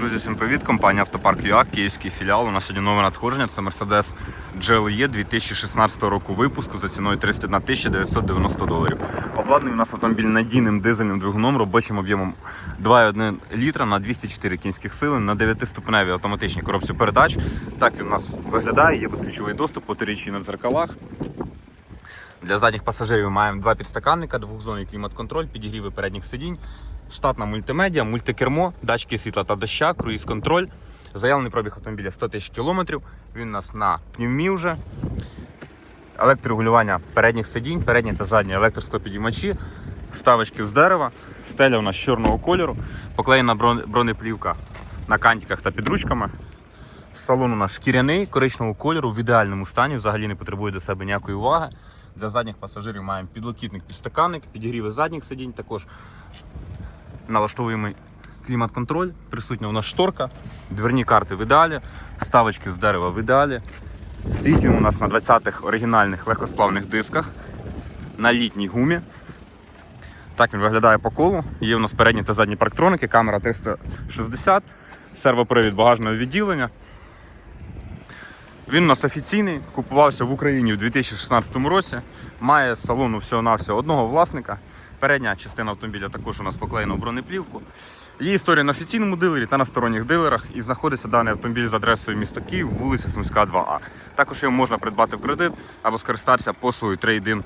Друзі, всім привіт! Компанія Автопарк ЮА, київський філіал. У нас сьогодні нове надходження. Це Mercedes GLE 2016 року випуску за ціною 31 990 доларів. Обладнаний у нас автомобіль надійним дизельним двигуном, робочим об'ємом 2,1 літра на 204 кінських сили на 9-ступеневій автоматичній коробці передач. Так він у нас виглядає, є безключовий доступ, потирічі на дзеркалах. Для задніх пасажирів маємо два підстаканника, двохзонний клімат-контроль, підігріви передніх сидінь, штатна мультимедіа, мультикермо, датчики світла та доща, круїз-контроль. Заявлений пробіг автомобіля 100 тисяч кілометрів. Він у нас на пневмі вже. Електрорегулювання передніх сидінь, передні та задні електросклопідіймачі, вставочки з дерева, стеля у нас чорного кольору, поклеєна бронеплівка на кантиках та під ручками. Салон у нас шкіряний, коричневого кольору, в ідеальному стані, взагалі не потребує до себе ніякої уваги. Для задніх пасажирів маємо підлокітник, підстаканник, підігріви задніх сидінь, також налаштовуємо клімат-контроль, присутня у нас шторка, дверні карти в ідеалі, ставочки з дерева в ідеалі. Стоїть він у нас на 20-х оригінальних легкосплавних дисках на літній гумі. Так він виглядає по колу. Є у нас передні та задні парктроники, камера 360, сервопривід багажного відділення. Він у нас офіційний, купувався в Україні у 2016 році. Має салону всього-навсього одного власника. Передня частина автомобіля також у нас поклеєна в бронеплівку. Є історія на офіційному дилері та на сторонніх дилерах. І знаходиться даний автомобіль з адресою міста Київ, вулиця Сумська, 2А. Також його можна придбати в кредит або скористатися послугою трейдин